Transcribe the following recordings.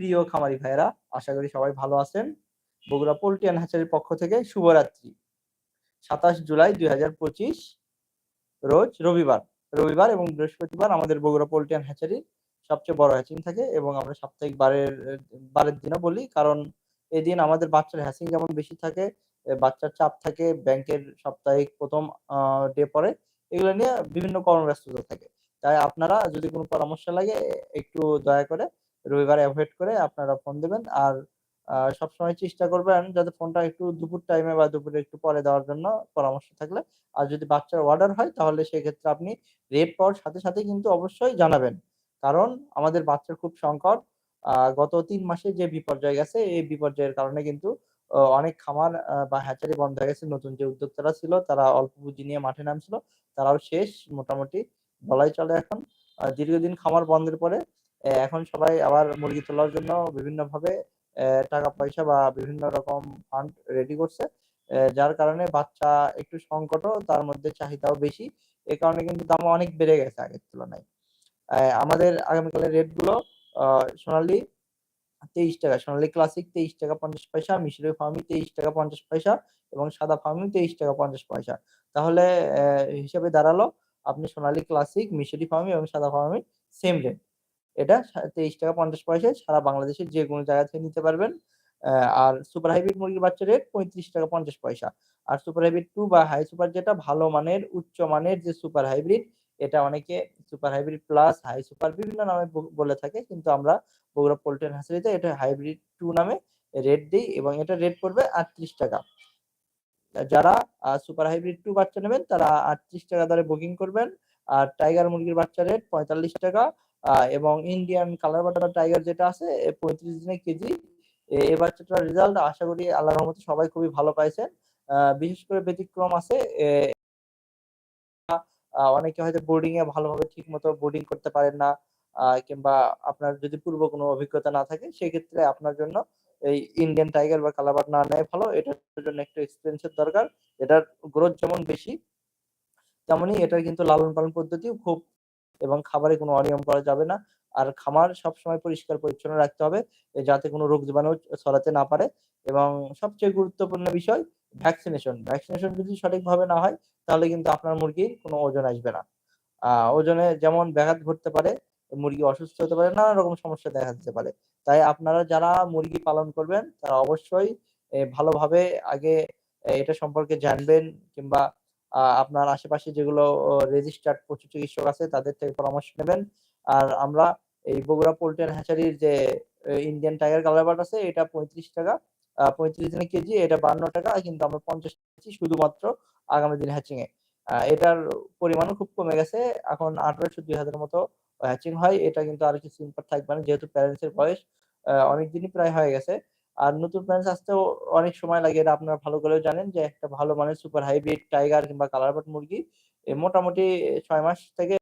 প্রিয় খামারি ভাইয়েরা, আশা করি সবাই ভালো আছেন। বগুড়া পোল্ট্রি অ্যান্ড হ্যাচারির পক্ষ থেকে শুভরাত্রি। সাতাশ জুলাই দুই হাজার পঁচিশ রোজ রবিবার। রবিবার এবং বৃহস্পতিবার আমাদের বগুড়া পোল্ট্রি অ্যান্ড হ্যাচারির সবচেয়ে বড় হ্যাচিং থাকে এবং আমরা সাপ্তাহিক বারের বারের দিনও বলি, কারণ এদিন আমাদের বাচ্চার হ্যাচিং যেমন বেশি থাকে বাচ্চার চাপ থাকে, ব্যাংকের সাপ্তাহিক প্রথম ডে পরে, এগুলো নিয়ে বিভিন্ন কর্মব্যস্ততা থাকে। তাই আপনারা যদি কোনো পরামর্শ লাগে, একটু দয়া করে রবিবারে অ্যাভয়েড করে আপনারা ফোন দেবেন। আর সবসময় চেষ্টা করবেন যাতে ফোনটা একটু দুপুর টাইমে বা দুপুরে একটু পরে দেওয়ার জন্য পরামর্শ থাকলে। আর যদি বাচ্চার অর্ডার হয় তাহলে সেক্ষেত্রে আপনি রেট পাওয়ার সাথে সাথে কিন্তু অবশ্যই জানাবেন। কারণ আমাদের বাচ্চার খুব সংকট। গত তিন মাসে যে বিপর্যয় গেছে, এই বিপর্যয়ের কারণে কিন্তু অনেক খামার বা হ্যাচারি বন্ধ হয়ে গেছে। নতুন যে উদ্যোক্তারা ছিল তারা অল্প পুঁজি নিয়ে মাঠে নামছিল। তারাও শেষ মোটামুটি, বলাই চলে এখন। দীর্ঘদিন খামার বন্ধের পরে এখন সবাই আবার মুরগি তোলার জন্য বিভিন্নভাবে টাকা পয়সা বা বিভিন্ন রকম ফান্ড রেডি করছে। যার কারণে বাচ্চা একটু সংকটও, তার মধ্যে চাহিদাও বেশি। এ কারণে কিন্তু দাম অনেক বেড়ে গেছে আগের তুলনায়। আমাদের আগামীকালের রেটগুলো সোনালি তেইশ টাকা, সোনালি ক্লাসিক তেইশ টাকা পঞ্চাশ পয়সা মিশরি ফার্মি তেইশ টাকা পঞ্চাশ পয়সা এবং সাদা ফার্মি তেইশ টাকা পঞ্চাশ পয়সা। তাহলে হিসাবে দাঁড়াল, আপনি সোনালি ক্লাসিক মিশরি ফার্মি এবং সাদা ফার্মি সেম রেট এটা তেইশ টাকা পঞ্চাশ পয়সায় সারা বাংলাদেশের যে কোনো জায়গা থেকে নিতে পারবেন। আর সুপার হাইব্রিড মুরগির বাচ্চা রেট পঁয়ত্রিশ টাকা পঞ্চাশ পয়সা। আর সুপার হাইব্রিড টু বা হাই সুপার যেটা ভালো মানের, উচ্চ মানের যে সুপার হাইব্রিড এটা অনেকে super hybrid plus high super বিভিন্ন নামে বলে থাকে। কিন্তু আমরা বগুড়া পোল্ট্রি হাসিতে এটা হাইব্রিড টু নামে রেট দিই এবং এটা রেট পড়বে আটত্রিশ টাকা। যারা সুপার হাইব্রিড টু বাচ্চা নেবেন, তারা আটত্রিশ টাকা দরে বুকিং করবেন। আর টাইগার মুরগির বাচ্চা রেট পঁয়তাল্লিশ টাকা এবং ইন্ডিয়ান কালার বাটার টাইগার যেটা আছে পঁয়ত্রিশ দিনে কেজি। এই বাচ্চাটার রেজাল্ট আশা করি আল্লাহ রহমতে সবাই খুবই ভালো পাইছেন। বিশেষ করে ব্যতিক্রম আছে অনেকে হয়তো বোর্ডিং এ ভালোভাবে ঠিক মতো বোর্ডিং করতে পারেন না কিংবা আপনার যদি পূর্ব কোনো অভিজ্ঞতা না থাকে, সেক্ষেত্রে আপনার জন্য এই ইন্ডিয়ান টাইগার বা কালাবাট না নেয় ভালো। এটার জন্য একটু এক্সপিরিয়েন্সের দরকার। এটার গ্রোথ যেমন বেশি তেমনই এটার কিন্তু লালন পালন পদ্ধতিও খুব এবং খাবারে কোনো অনিয়ম করা যাবে না। আর খামার সবসময় পরিষ্কার পরিচ্ছন্ন রাখতে হবে যাতে কোনো রোগ জীবাণু ছড়াতে না পারে। এবং সবচেয়ে গুরুত্বপূর্ণ বিষয় ভ্যাকসিনেশন ভ্যাকসিনেশন যদি সঠিকভাবে না হয়, তাহলে কিন্তু আপনার মুরগির কোনো ওজন আসবে না। ওজনে যেমন ব্যাঘাত ঘটতে পারে, মুরগি অসুস্থ হতে পারে, নানা রকম সমস্যা দেখা দিতে পারে। তাই আপনারা যারা মুরগি পালন করবেন, তারা অবশ্যই ভালোভাবে আগে এটা সম্পর্কে জানবেন কিংবা আপনার আশেপাশে যেগুলো রেজিস্টার্ড পশু চিকিৎসক আছে, তাদের থেকে পরামর্শ নেবেন। আর আমরা এই বগুড়া পোল্ট্রি হ্যাচারির যে ইন্ডিয়ান টাইগার কালারবাট আছে, এটা পঁয়ত্রিশ টাকা। পঁয়ত্রিশ দিনে কেজি, এটা বান্ন টাকা, কিন্তু আমরা পঞ্চাশ কেজি শুধুমাত্র আগামী দিন হ্যাচিং এ এটার পরিমাণও খুব কমে গেছে, এখন আঠারোশো দুই হাজার মতো হ্যাচিং হয়। এটা কিন্তু আর কিছু ইম্পার থাকবে না, যেহেতু প্যারেন্টস এর বয়স অনেক দিনই প্রায় হয়ে গেছে। আর নতুন প্যারেন্টস আসতেও অনেক সময় লাগে, এটা আপনারা ভালো করেও জানেন যে একটা ভালো মানের সুপার হাইব্রিড টাইগার কিংবা কালারবাট মুরগি মোটামুটি ছয় মাস থেকে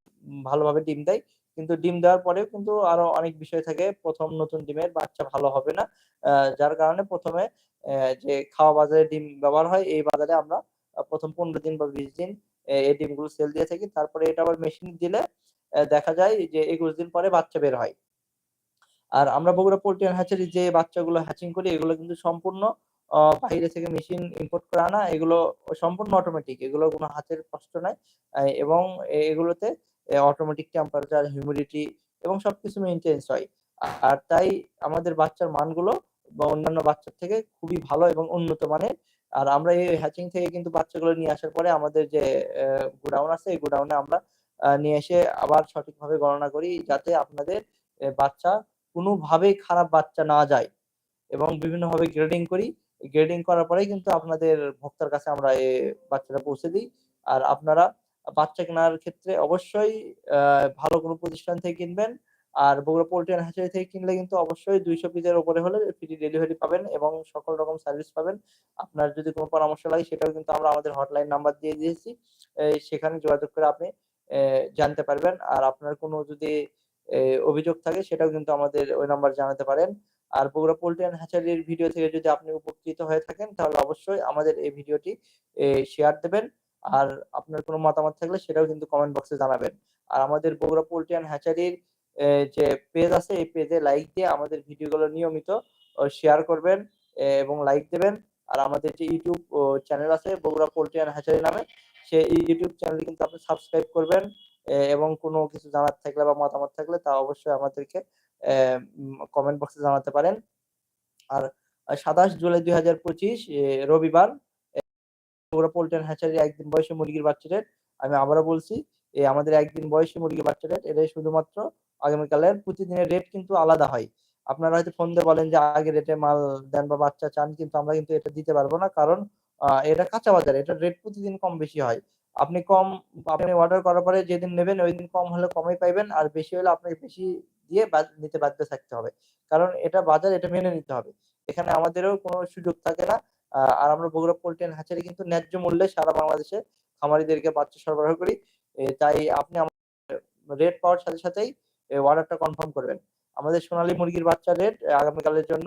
ভালোভাবে ডিম দেয়। কিন্তু ডিম দেওয়ার পরেও কিন্তু আরও অনেক বিষয় থাকে, প্রথম নতুন ডিমের বাচ্চা ভালো হবে না। যার কারণে প্রথমে যে খাওয়া বাজারে ডিম ব্যবহার হয়, এই বাজারে আমরা প্রথম পনেরো দিন বা বিশ দিন এই ডিমগুলো সেল দিয়ে থাকি। তারপরে এটা আবার মেশিন দিলে দেখা যায় যে একুশ দিন পরে বাচ্চা বের হয়। আর আমরা বগুড়া পোল্ট্রি অ্যান্ড হ্যাচারি যে বাচ্চাগুলো হ্যাচিং করি, এগুলো কিন্তু সম্পূর্ণ বাইরে থেকে মেশিন ইম্পোর্ট করে আনা, এগুলো সম্পূর্ণ অটোমেটিক এগুলো কোনো হাতের কষ্ট নাই এবং এগুলোতে অটোমেটিক টেম্পারেচার হিউমিডিটি এবং সবকিছু মেনটেন্স হয়। আর তাই আমাদের বাচ্চার মানগুলো বা অন্যান্য বাচ্চার থেকে খুবই ভালো এবং উন্নত মানের। আর আমরা এই হ্যাচিং থেকে কিন্তু বাচ্চাগুলো নিয়ে আসার পরে আমাদের যে গোডাউন আছে, এই গোডাউনে আমরা নিয়ে এসে আবার সঠিকভাবে গণনা করি, যাতে আপনাদের বাচ্চা কোনোভাবেই খারাপ বাচ্চা না যায়। এবং বিভিন্নভাবে গ্রেডিং করি। গ্রেডিং করার পরেই কিন্তু আপনাদের ভক্তার কাছে আমরা এই বাচ্চাটা পৌঁছে দিই। আর আপনারা বাচ্চা কেনার ক্ষেত্রে অবশ্যই ভালো কোনো প্রতিষ্ঠান থেকে কিনবেন। আর বগুড়া পোল্ট্রি অ্যান্ড হ্যাচারি থেকে কিনলে কিন্তু অবশ্যই দুইশো পিসের উপরে হলে ফ্রি ডেলিভারি পাবেন এবং সকল রকম সার্ভিস পাবেন। আপনার যদি কোনো পরামর্শ লাগে, সেটাও কিন্তু আমরা আমাদের হটলাইন নাম্বার দিয়ে দিয়েছি। সেখানে যোগাযোগ করে আপনি জানতে পারবেন। আর আপনার কোনো যদি অভিযোগ থাকে সেটাও কিন্তু আমাদের ওই নাম্বার জানাতে পারেন। আর বগুড়া পোল্ট্রি অ্যান্ড হ্যাচারির ভিডিও থেকে যদি আপনি উপকৃত হয়ে থাকেন তাহলে অবশ্যই আমাদের এই ভিডিওটি শেয়ার দেবেন। আর আপনার কোনো মতামত থাকলে সেটাও কিন্তু কমেন্ট বক্সে জানাবেন। আর আমাদের বগুড়া পোল্ট্রি অ্যান্ড হ্যাচারির যে পেজ আছে এই পেজে লাইক দিয়ে আমাদের ভিডিওগুলো নিয়মিত শেয়ার করবেন এবং লাইক দেবেন। আর আমাদের যে ইউটিউব চ্যানেল আছে বগুড়া পোল্ট্রি অ্যান্ড হ্যাচারি নামে, সেই ইউটিউব চ্যানেলে কিন্তু আপনি সাবস্ক্রাইব করবেন। এবং কোনো কিছু জানার থাকলে বা মতামত থাকলে তা অবশ্যই আমাদেরকে কমেন্ট বক্সে জানাতে পারেন। আর সাতাশ ২৭ জুলাই ২০২৫ এ রবিবার এ বগুড়া পোল্ট্রি হ্যাচারি একদিন বয়সী মুরগির বাচ্চা রেট আমি আবারও বলছি, আমাদের একদিন বয়সী মুরগির বাচ্চা রেট এটাই শুধুমাত্র আগামীকালের প্রতিদিনের রেট কিন্তু আলাদা হয়। আপনারা হয়তো ফোন দিয়ে বলেন যে আগের রেটে মাল দেন বা বাচ্চা চান কিন্তু আমরা কিন্তু এটা দিতে পারব না। কারণ এটা কাঁচা বাজার। এটার রেট প্রতিদিন কম বেশি হয়। আপনি কম, আপনি অর্ডার করার পরে যেদিন নেবেন ওই দিন কম হলে কমই পাইবেন। আর বেশি হলে আপনাকে বেশি দিয়ে নিতে বাধ্য থাকতে হবে। কারণ এটা বাজার, এটা মেনে নিতে হবে। এখানে আমাদেরও কোনো সুযোগ থাকে না। আর আমরা বগুড়া পোল্ট্রি হ্যাচারি কিন্তু ন্যায্য মূল্যে সারা বাংলাদেশে খামারিদেরকে বাচ্চা সরবরাহ করি। তাই আপনি রেট পাওয়ার সাথে সাথেই অর্ডারটা কনফার্ম করবেন। আমাদের সোনালী মুরগির বাচ্চা রেট আগামীকালের জন্য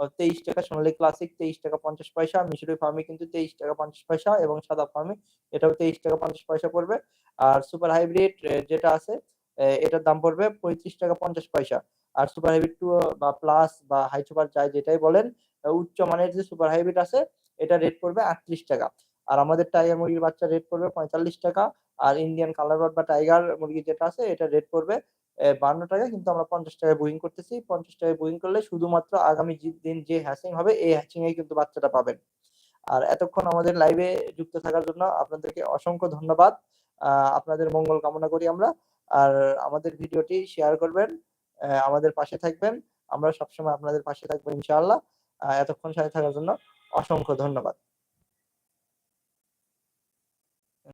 অ ৳২৩ সোনালী ক্লাসিক ৳২৩.৫০ মিশরি ফার্মে কিন্তু ৳২৩.৫০ এবং সাদা ফার্মে এটাও ৳২৩.৫০ পড়বে। আর সুপার হাইব্রিড যেটা আছে এটার দাম পড়বে ৳৩৫.৫০ আর সুপার হাইব্রিড টু বা প্লাস বা হাই সুপার যাই যেটাই বলেন, উচ্চ মানের যে সুপার হাইব্রিড আছে এটা রেট পড়বে ৳৩৮ আর আমাদের টাইগার মুরগির বাচ্চা রেট পড়বে ৳৪৫ আর ইন্ডিয়ান কালার বা টাইগার মুরগি যেটা আছে এটা রেট পড়বে এ ৳৫২ কিন্তু আমরা ৳৫০ বুকিং করতেছি। ৳৫০ বুকিং করলে শুধুমাত্র আগামী দিন যে হ্যাচিং হবে এই হ্যাচিং এই কিন্তু বাচ্চাটা পাবেন। আর এতক্ষণ আমাদের লাইভে যুক্ত থাকার জন্য আপনাদেরকে অসংখ্য ধন্যবাদ। আপনাদের মঙ্গল কামনা করি আমরা। আর আমাদের ভিডিওটি শেয়ার করবেন, আমাদের পাশে থাকবেন। আমরা সবসময় আপনাদের পাশে থাকব ইনশাআল্লাহ। এতক্ষণ সাথে থাকার জন্য অসংখ্য ধন্যবাদ।